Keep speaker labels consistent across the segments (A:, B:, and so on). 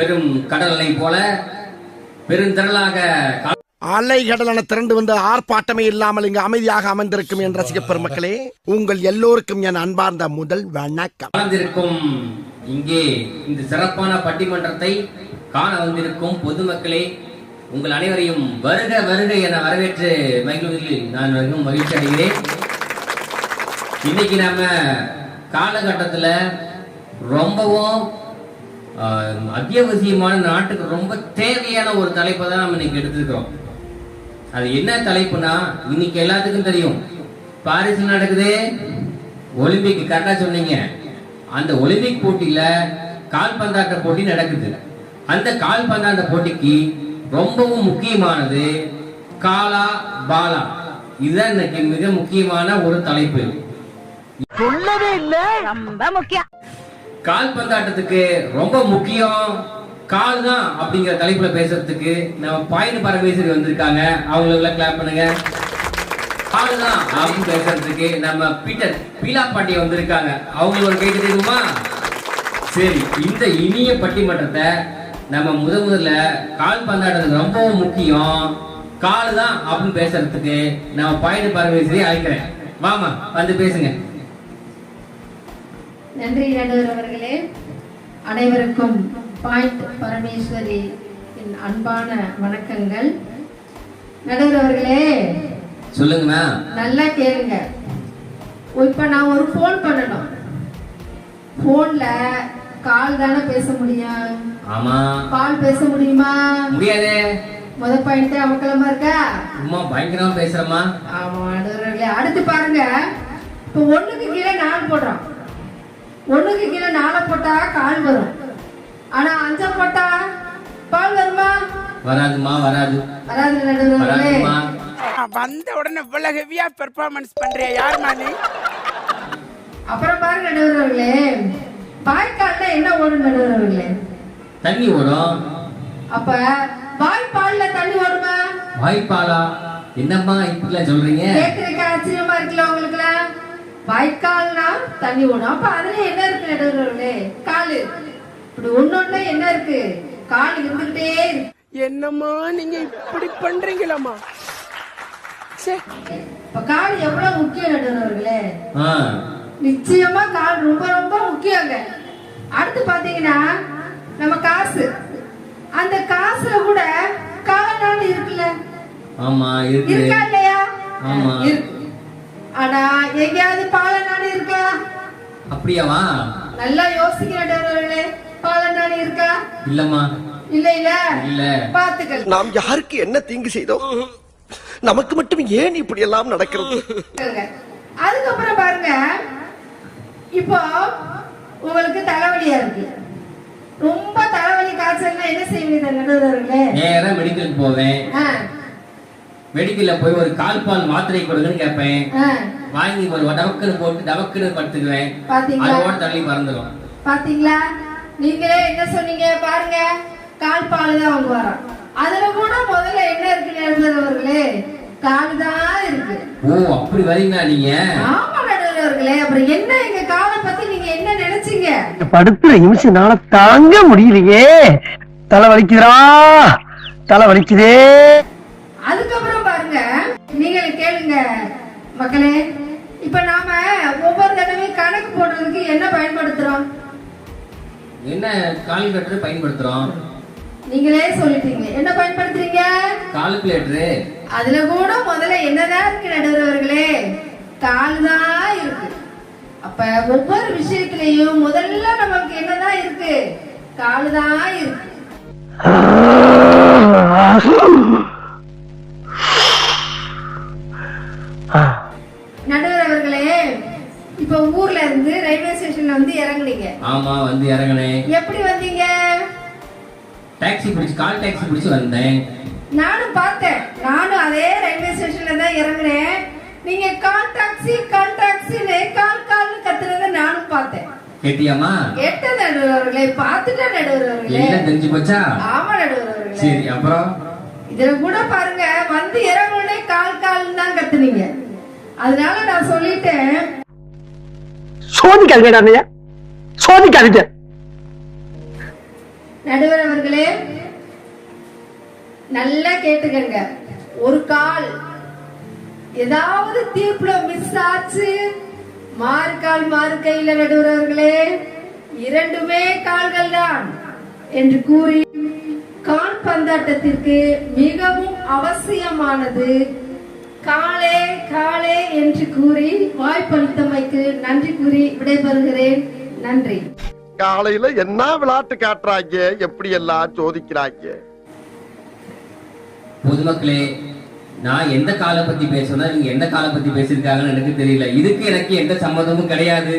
A: பெரும் கடல் போல பெருந்திரளாக
B: அலை கடலான திரண்டு வந்து ஆர்ப்பாட்டமே இல்லாமல் இங்கு அமைதியாக அமர்ந்திருக்கும் என் ரசிக பெருமக்களே உங்கள் எல்லோருக்கும் என் அன்பார்ந்த முதல் வணக்கம்.
A: கலந்திருக்கும் இங்கே இந்த சிறப்பான பட்டிமன்றத்தை காண வந்திருக்கும் பொதுமக்களே உங்கள் அனைவரையும் வருக வருக என வரவேற்று மகிழ்வதில் நான் மிகவும் மகிழ்ச்சி அடைகிறேன். இன்னைக்கு நாம காலகட்டத்துல ரொம்பவும் அத்தியாவசியமான நாட்டுக்கு ரொம்ப தேவையான ஒரு தலைப்பை தான் நம்ம இன்னைக்கு எடுத்துக்கிறோம் அது என்ன தலைப்புனா இன்னைக்கு எல்லாத்துக்கும் தெரியும். பாரிஸ் நடக்குது ஒலிம்பிக் கரெக்டா சொன்னீங்க. அந்த ஒலிம்பிக் போட்டியில கால்பந்தாட்ட போட்டி நடக்குது. அந்த கால்பந்தாட்ட போட்டிக்கு ரொம்பவும் முக்கியமானது காலா பாலா. இதுதான் இன்னைக்கு மிக முக்கியமான ஒரு தலைப்பு.
C: ரொம்ப முக்கியம்.
A: கால்பந்தாட்டத்துக்கு ரொம்ப முக்கியம். கால் தான் அப்படிங்கிற தலைப்புல பேசுறதுக்கு நம்ம பாயிண்ட் பரமேஸ்வரி வந்திருக்காங்க. அவங்களுக்கு கிளாப் பண்ணுங்க. கால் தான் அப்படின்னு பேசுறதுக்கு நம்ம பீட்டர் பீலா பாண்டிய வந்திருக்காங்க. அவங்களுக்கு ஒரு கேட்டு தெரியுமா? சரி இந்த இனிய பட்டிமன்றத்தை நம்ம முத முதல்ல கால் பந்தாட்டத்துக்கு ரொம்பவும் முக்கியம். கால் தான் அப்படின்னு பேசுறதுக்கு நம்ம பாயிண்ட் பரமேஸ்வரி அழைக்கிறேன். வாமா வந்து பேசுங்க.
D: நன்றி நடுவர் அவர்களே. அனைவருக்கும் பாயிண்ட் பரமேஸ்வரி அன்பான வணக்கங்கள். நடுவர் அவர்களே
A: சொல்லுங்கண்ணா.
D: நல்லா கேளுங்க. இப்ப நான் ஒரு ஃபோன் பண்ணணும். போன்ல கால் தானே பேச முடியும்?
A: ஆமா.
D: கால் பேச முடியுமா?
A: முடியாதே.
D: முத பாயிண்ட் அமக்கலமா இருக்கா?
A: சும்மா பயங்கரமா பேசுறமா
D: ஆமா அடுத்து பாருங்க. இப்போ ஒண்ணுக்கு கீழே நாலு போடுறோம். ஒண்ணுக்கு கீழே நாலு போட்டா கால் வரும். ஆனா அஞ்சா போட்டா பால் வருமா?
A: வராதுமா வராது.
D: வராது
A: வராதுமா.
E: வந்த உடனே இவ்வளவு ஹெவியா பெர்ஃபார்மன்ஸ் பண்றிய யாருமா நீ?
D: அப்புறம் பாருங்க நடுவர்களே வாய்க்கால்ல என்ன ஓடும் நடுவர்களே
A: தண்ணி ஓடும்.
D: அப்ப வாய்ப்பால்ல தண்ணி ஓடுமா?
A: வாய்ப்பாலா? என்னம்மா இப்படிலாம் சொல்றீங்க?
D: கேக்குறதுக்கு ஆச்சரியமா இருக்குல்ல உங்களுக்குலாம் வாய்க்கால்னா தண்ணி ஓடும். அப்ப அதுல என்ன இருக்கு நடுவர்களே? காலு. இப்படி ஒண்ணு என்ன இருக்கு? கால் இருந்துகிட்டே இருக்கு.
E: என்னம்மா நீங்க இப்படி பண்றீங்களாம்மா? சே
D: இப்ப கால் எவ்வளவு முக்கியம் நடுவர்களே? நிச்சயமா கால் ரொம்ப ரொம்ப முக்கியங்க. அடுத்து பாத்தீங்கன்னா நம்ம காசு. அந்த காசுல கூட காலாண்டு இருக்குல்ல?
A: ஆமா இருக்கு.
D: இருக்கா இல்லையா?
A: ஆமா.
D: இருக்கு. ஆனா எங்கேயாவது பாலநாடு இருக்கா?
A: அப்படியாவா?
D: நல்லா யோசிக்கிறவர்களே பாலநாடு இருக்கா?
A: இல்லம்மா.
D: இல்ல இல்ல.
A: இல்ல.
D: பாத்துக்கல்
B: நாம் யாருக்கு என்ன தீங்கு செய்தோம்? நமக்கு மட்டும் ஏன் இப்படி எல்லாம் நடக்கிறது
D: அதுக்கப்புறம் பாருங்க. இப்போ உங்களுக்கு தலைவலியா இருக்கு. ரொம்ப தலைவலி காய்ச்சல்னா என்ன செய்வீங்க நடுவர்களே
A: நேரா மெடிக்கலுக்கு போவேன். மெடிக்கல்ல போய் ஒரு கால் பால் மாத்திரை கொடுங்கன்னு கேட்பேன்
D: ஆ.
A: வாங்கி ஒரு டபக்குன்னு போட்டு டபக்குன்னு படுத்துக்குவேன்.
D: பாத்தீங்களா?
A: அதோட தள்ளி பறந்துடும்
D: பாத்தீங்களா? நீங்களே என்ன சொன்னீங்க? பாருங்க. கால் பால் தான் வாங்க வரோம் அதுல கூட முதல்ல என்ன இருக்கு நடுவர்களே கால் தான் இருக்கு.
A: ஓ அப்படி வரீங்களா நீங்க?
D: ஆமா நடுவர்களே அப்புறம் என்ன எங்க காலை பத்தி நீங்க என்ன நினைச்சீங்க?
F: படுத்துற நிமிஷம்னால தாங்க முடியலையே. தலை வலிக்குதுடா. தலை வலிக்குதே.
D: அதுக்கப்புறம் பாருங்க நீங்க கேளுங்க மக்களே. இப்ப நாம ஒவ்வொரு தடவையும் கணக்கு போடுறதுக்கு என்ன பயன்படுத்துறோம்?
A: என்ன கால் கட்டுறது பயன்படுத்துறோம்?
D: நீங்களே சொல்லிட்டீங்க. என்ன பயன்படுத்துறீங்க?
A: கால்குலேட்டரு
D: அதுல கூட முதல்ல என்னதான் இருக்கு நடுவர்களே? கால் தான் இருக்கு. அப்ப ஒவ்வொரு விஷயத்திலையும் முதல்ல நமக்கு என்னதான் இருக்கு? கால் தான் இருக்கு ஸ்டேஷன்ல வந்து இறங்குனீங்க.
A: ஆமா வந்து இறங்கினேன்.
D: எப்படி வந்தீங்க?
A: டாக்ஸி பிடிச்சு கால் டாக்ஸி பிடிச்சு வந்தேன்.
D: நானும் பார்த்தேன். நானும் அதே ரயில்வே ஸ்டேஷன்ல தான் இறங்குனேன். நீங்க கால் டாக்ஸி கால் டாக்ஸின்னு கால் கால்னு கத்துறத நானும் பார்த்தேன்.
A: கேட்டியாமா
D: கேட்ட நடுவர் அவர்களே பார்த்துட்டேன் நடுவர் அவர்களே
A: எல்லாம் தெரிஞ்சு போச்சா?
D: ஆமா நடுவர் அவர்களே
A: சரி அப்புறம்?
D: இதுல கூட பாருங்க வந்து இறங்குனே கால் கால் தான் கத்துனீங்க. அதனால நான் சொல்லிட்டேன்
F: சோதிக்காதீங்க அண்ணையா சோதிக்காதீங்க.
D: நடுவர் அவர்களே நல்லா கேட்டுக்கங்க. ஒரு கால். ஏதாவது தீர்ப்புல மிஸ் ஆச்சு? மாறுகால் மாறு கையில நடுவர்களே இரண்டுமே கால்கள் தான் என்று கூறி கால் பந்தாட்டத்திற்கு மிகவும் அவசியமானது காலே என்று கூறி வாய்ப்பளித்தமைக்கு நன்றி கூறி விடைபெறுகிறேன். நன்றி.
B: காலையில என்ன விளையாட்டு காட்டுறாங்க எப்படி எல்லாம் சோதிக்கிறாங்க
A: பொதுமக்களே நான் எந்த காலை பத்தி பேசுனா நீங்க எந்த காலை பத்தி பேசியிருக்காங்கன்னு எனக்கு தெரியல. இதுக்கு எனக்கு எந்த சம்மதமும் கிடையாது.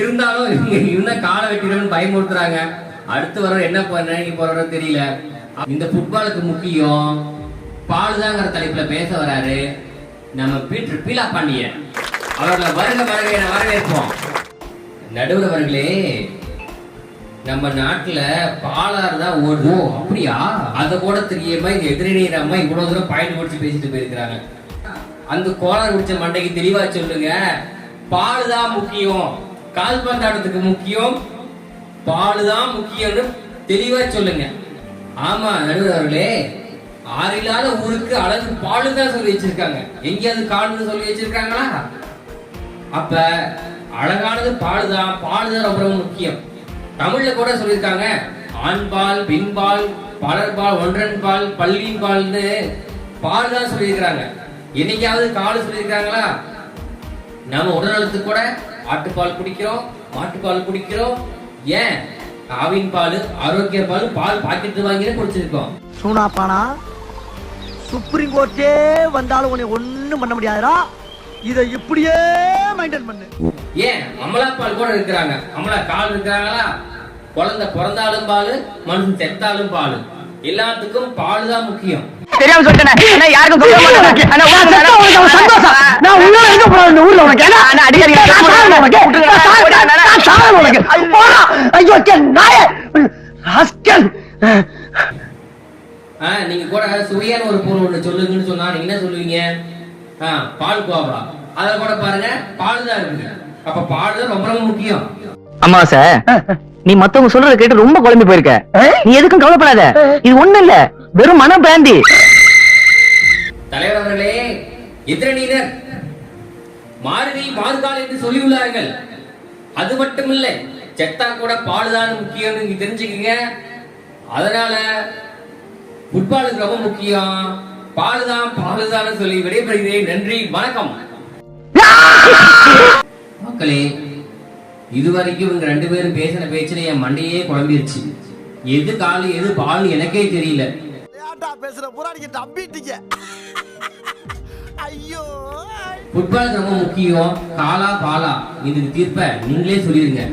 A: இருந்தாலும் இவங்க இன்னும் காலை வெட்டிடணும்னு பயமுறுத்துறாங்க. அடுத்து வர என்ன பண்ண போறோம் தெரியல. இந்த ஃபுட்பாலுக்கு முக்கியம் பாலுதாங்கிற தலைப்புல பேச வராரு. நம்ம பீட்டர் பீலா பாண்டியன் அவர்களை வருக வருக என வரவேற்போம். நடுவர் அவர்களே நம்ம நாட்டுல பாலாறு தான் ஓடுது. அப்படியா? அத கூட தெரியாம இந்த எதிரணீர் அம்மா இவ்வளவு தூரம் பாயிண்ட் முடிச்சு பேசிட்டு போயிருக்கிறாங்க. அந்த கோளாறு குடிச்ச மண்டைக்கு தெளிவா சொல்லுங்க. பால் தான் முக்கியம். கால்பந்தாட்டத்துக்கு முக்கியம். பால் தான் முக்கியம்னு தெளிவா சொல்லுங்க. ஆமா நடுவர் அவர்களே ஆறு இல்லாத ஊருக்கு அழகு பாலு தான் சொல்லி வச்சிருக்காங்க. எங்கேயாவது காடுன்னு சொல்லி வச்சிருக்காங்களா? அப்ப அழகானது பாலுதான். பாலுதான் ரொம்ப ரொம்ப முக்கியம். தமிழ்ல கூட சொல்லியிருக்காங்க ஆண்பால் பின்பால் பலர்பால் ஒன்றன் பால் பள்ளியின் பால்னு பால் தான் சொல்லியிருக்கிறாங்க. என்னைக்காவது காலு சொல்லியிருக்காங்களா? நம்ம உடல்நலத்துக்கு கூட ஆட்டுப்பால் குடிக்கிறோம் மாட்டுப்பால் குடிக்கிறோம். ஏன்? ஆவின் பால் ஆரோக்கிய பால் பால் பாக்கெட்டு வாங்கினே குடிச்சிருக்கோம்.
F: சூனாப்பானா சுப்ரீம் கோர்ட்டே வந்தாலும் உன்னை ஒண்ணும் பண்ண முடியாதுடா இதை இப்படியே மெயின்டைன் பண்ணு
A: ஏன் அமலா பால் கூட இருக்கிறாங்க அமலா கால் இருக்கிறாங்களா குழந்தை பிறந்தாலும் பால் மனுஷன் செத்தாலும் பால் எல்லாத்துக்கும் பால் தான் முக்கியம்
F: தெரியாம சொல்லிட்டேன் யாருக்கும் சொல்ல மாட்டேன் சந்தோஷம் நான் உள்ள எங்க போறேன் இந்த ஊர்ல உனக்கு ஏன்னா அடிக்கடி உனக்கு போடா ஐயோ நாய ராஸ்கல்
A: ஆ, நீங்க கூட சுவையான ஒரு பொருள் ஒண்ணு சொல்லுங்கன்னு சொன்னா என்ன சொல்லுவீங்க? ஆ, பால் கோவா. அத கூட பாருங்க பால் தான் இருக்குது. அப்ப பால் தான் ரொம்ப ரொம்ப முக்கியம்.
C: அம்மா சார் நீ மத்தவங்க சொல்றத கேட்டு ரொம்ப குழம்பி போயிருக்க. நீ எதுக்கும் கவலைப்படாத. இது ஒண்ணு இல்ல. வெறும் மன பிராந்தி
A: தலைவர் அவர்களே எதிரணியினர் மாறுதி மாறுகால் என்று சொல்லியுள்ளார்கள். அது மட்டுமில்லை செத்தா கூட பாலுதான் முக்கியம் நீங்க தெரிஞ்சுக்கங்க. அதனால ஃபுட்பாலுக்கு ரொம்ப முக்கியம். பாலுதான் பாலுதான் சொல்லி விடைபெறுகிறேன். நன்றி வணக்கம். மக்களே இதுவரைக்கும் இவங்க ரெண்டு பேரும் பேசின பேச்சுல என் மண்டையே குழம்பிருச்சு. எது காலு எது பால் எனக்கே தெரியல.
B: பேசுற புறாடிக்கு தம்பிட்டீங்க ஐயோ
A: ஃபுட்பால் ரொம்ப முக்கியம். காலா பாலா. இதுக்கு தீர்ப்ப நீங்களே சொல்லிருங்க.